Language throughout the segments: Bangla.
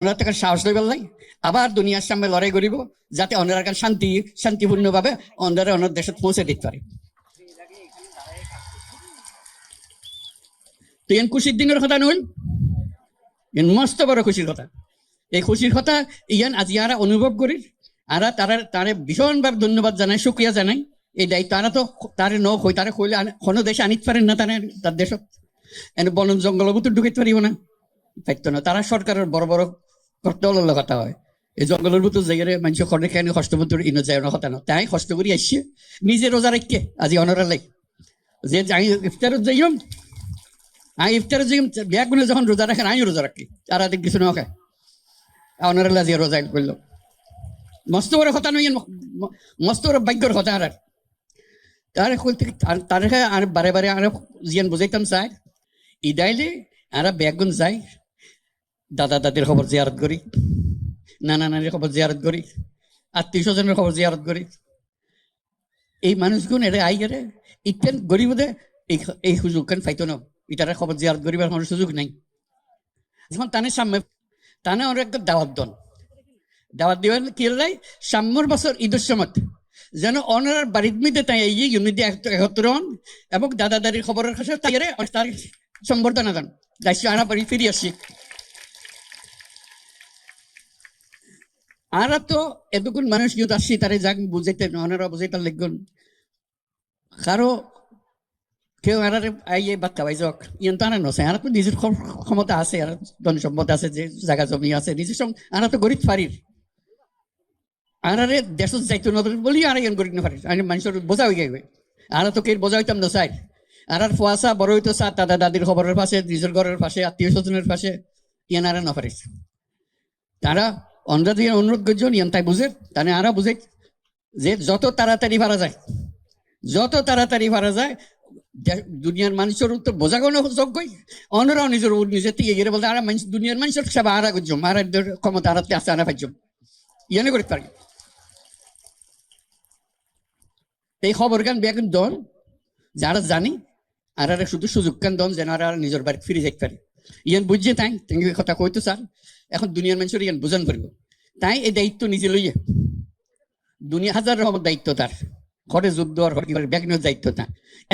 ওনার থেকে সাহস লইবার লাই আবার দুনিয়ার সামনে লড়াই করিব, যাতে অন্যরা কান শান্তি, শান্তিপূর্ণভাবে অন্যরা অন্য দেশত পৌঁছে দিতে পারে। তো এন খুশির দিনের কথা নইল এন মস্ত বড় খুশির কথা। এই খুশির কথা ইয়ান আজি আরা অনুভব করি, আরা তারা তারে ভীষণভাবে ধন্যবাদ জানাই শুক্রিয়া জানাই। এই দায়িত্ব আরা তো তারে ন হই তারে কইলে কোনো দেশে আনিতে পারেন না তারা, তার দেশত। এন বন জঙ্গলের ভিতর ঢুকাইতে পারিব না। না। তারা সরকারের বড় বড় কর্তলের কথা হয়। এই জঙ্গলের ভিতর জায়গায় মানুষ খড়ে কষ্ট ভিতর ইনো যায় না না তাই কষ্ট করি আসছে নিজে রোজা রাখকে আজি অনরা যে যাই ইফতারত যাইম আই ইফতারত যাইম বিয়া গুলো যখন রোজা রাখেন আমিও রোজা রাখি আর আদিক কিছু না খায় লাজি রোজা করল মস্ত বড় কথা ম- মস্ত বড় ভাগ্যর কথা আর তার তার বারে বারে আর জিয়ান বুঝাইতাম চাই। ইদাইলে আর বেগুন যাই দাদা দাদির খবর জিয়ারত করি নানা নানির খবর জিয়ারত করি আত্মীয় স্বজনের খবর জিয়ারত করি এই মানুষগুন এরা আই গেলে ইতেন গরিব এই এই সুযোগ কেন পাইতো না? ইটারা খবর জিয়ারত করিবার কোনো সুযোগ নাই। যখন তানে সামনে তানে অনেক দাওয়াত দন দাওয়াত দিবেন কি লাই সাম্যর বছর ঈদের সময় যেন অনার বাড়ির মধ্যে তাই এই ইউনিটি একত্র হন এবং দাদা দাদির খবরের কাছে তাই তার সম্বর্ধনা দেন। দায়িত্ব আনা বাড়ি ফিরে আসি আর তো এতক্ষণ মানুষ কিন্তু আসছি তারে যাক, বুঝাইতে ওনারা বুঝাইতে লিখুন। কারও কেউ আর আইয়ে বাক্কা পাই যাক, ইয়ান তো আনার নছে, আর তো নিজের ক্ষমতা আছে, আর ধন সম্পদ আছে, যে জায়গা জমি আছে, নিজের সঙ্গে আর তো গরিব পারির আর আরে দেশ যাইতো না বলি আর ইয়ান গরিব না পারির আমি মানুষের বোঝা হয়ে গেবে আর তো কে বোঝা হইতাম না চাই। আর আর ফুয়াশা বড় হইতো চা দাদা দাদির খবরের পাশে, নিজের ঘরের পাশে, আত্মীয় স্বজনের পাশে, ইয়ান আর না পারিস তারা অন্ধ্র দিয়ে অনুরোধ করছেন ইয়ান তাই বুঝে তানে আরা বুঝে যে যত তাড়াতাড়ি ভাড়া যায়, যত তাড়াতাড়ি ভাড়া যায় দুনিয়ার মানুষের তো বোঝা কোনো যোগ্যই। অন্যরাও নিজের নিজের থেকে গিয়ে বলতে, আর মানুষ দুনিয়ার মানুষের সেবা আরা করছ আর এদের ক্ষমতা আরাতে আসতে আনা পাইছো। ইয়ানে করতে পারি। এই খবর গান বেগুন দন যারা জানি, আর শুধু সুযোগ কান দন যেন আর নিজের বাড়ি ফিরে যাইতে পারে। ইয়ান বুঝছে তাই? তুমি কথা কইতো স্যার। এখন দুনিয়ার মানুষের ইয়ান বুঝান পারব। তাই এই দায়িত্ব নিজে লইয়ে। দুনিয়া হাজার রকমের দায়িত্ব তার। ঘরে যুদ্ধ আর ঘরে ব্যাগনের দায়িত্ব তা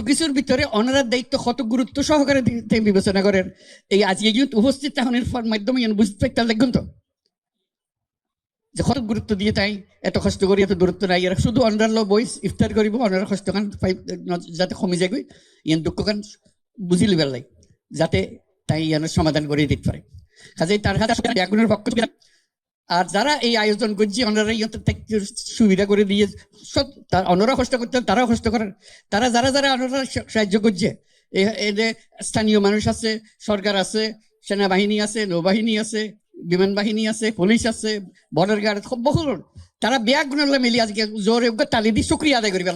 কিছুর ভিতরে অনারার দায়িত্ব কত গুরুত্ব সহকারে বিবেচনা করেন। এই আজ এই ইউথ উপস্থিত তাহনের মাধ্যমে বুঝতে পারতে লাগুন তো যে কত গুরুত্ব দিয়ে তাই এত কষ্ট করি এত দূরত্ব নাই। এরা শুধু অনার লো বইস ইফতার করিব অনার কষ্ট কান পাই- ন- যাতে কমে যায় ইয়ান দুঃখ কান বুঝি লিবার লাই যাতে তাই ইয়ানের সমাধান করে দিতে পারে। কাজেই তার হাতে ব্যাগুনের পক্ষ থেকে আর যারা এই আয়োজন করছে, ওনারা সুবিধা করে দিয়ে সব অন্যরা কষ্ট করতেন, তারাও কষ্ট করেন। তারা যারা যারা সা- সাহায্য করছে স্থানীয় মানুষ আছে, সরকার আছে, সেনাবাহিনী আছে, নৌবাহিনী আছে, বিমান বাহিনী আছে, পুলিশ আছে বর্ডার গার্ড বহু তারা ব্যাগ গুণালে মিলি আজকে জোরে তালি দিয়ে শুক্রিয়া আদায় করিবার